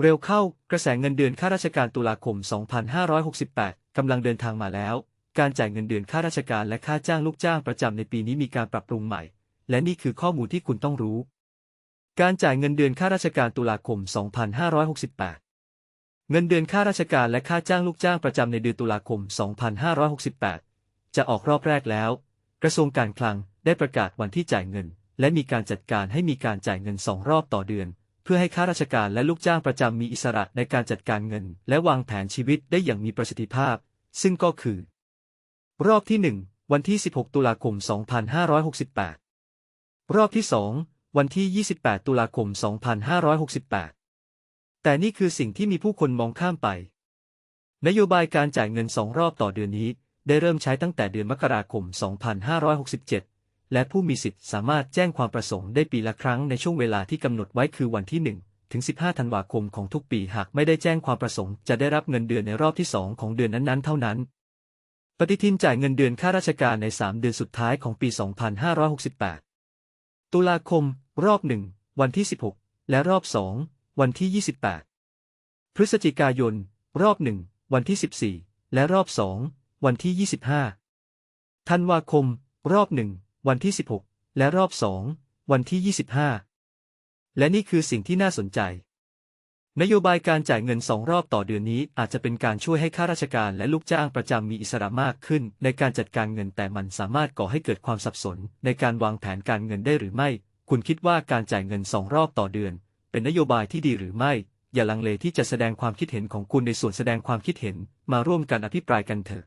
เร็วเข้ากระแสเงินเดือนข้าราชการตุลาคม 2568 กำลังเดินทางมาแล้ว การจ่ายเงินเดือนข้าราชการและค่าจ้างลูกจ้างประจำในปีนี้มีการปรับปรุงใหม่ และนี่คือข้อมูลที่คุณต้องรู้ การจ่ายเงินเดือนข้าราชการตุลาคม 2568 เงินเดือนข้าราชการและค่าจ้างลูกจ้างประจำในเดือนตุลาคม 2568 จะออกรอบแรกแล้ว กระทรวงการคลังได้ประกาศวันที่จ่ายเงิน และมีการจัดการให้มีการจ่ายเงินสองรอบต่อเดือน เพื่อให้ข้าราชการและลูกจ้างประจำมีอิสระในการจัดการเงิน และวางแผนชีวิตได้อย่างมีประสิทธิภาพ ซึ่งก็คือ รอบที่ 1 วันที่ 16 ตุลาคม 2568 รอบที่ 2 วันที่ 28 ตุลาคม 2568 แต่นี่คือสิ่งที่มีผู้คนมองข้ามไป นโยบายการจ่ายเงินสองรอบต่อเดือนนี้ ได้เริ่มใช้ตั้งแต่เดือนมกราคม 2567 และผู้มีสิทธิ์สามารถแจ้งความประสงค์ได้ปีละครั้งในช่วงเวลาที่กำหนดไว้คือวันที่ 1 ถึง 15 ธันวาคมของทุกปีหากไม่ได้แจ้งความประสงค์จะได้รับเงินเดือนในรอบที่ 2 ของเดือนนั้นๆ เท่านั้น ปฏิทินจ่ายเงินเดือนข้าราชการใน 3 เดือนสุดท้ายของปี 2568 ตุลาคม รอบ 1 วันที่ 16 และรอบ 2 วันที่ 28 พฤศจิกายน รอบ 1 วันที่ 14 และรอบ 2 วันที่ 25 ธันวาคม รอบ 1 วันที่ 16 และรอบ 2 วันที่ 25 และนี่คือสิ่งที่น่าสนใจ นโยบายการจ่ายเงินสองรอบต่อเดือนนี้อาจจะเป็นการช่วยให้ข้าราชการและลูกจ้างประจำมีอิสระมากขึ้น ในการจัดการเงินแต่มันสามารถก่อให้เกิดความสับสน ในการวางแผนการเงินได้หรือไม่ คุณคิดว่าการจ่ายเงินสองรอบต่อเดือน เป็นนโยบายที่ดีหรือไม่อย่าลังเลที่จะแสดงความคิดเห็นของคุณในส่วนแสดงความคิดเห็น มาร่วมกันอภิปรายกันเถอะ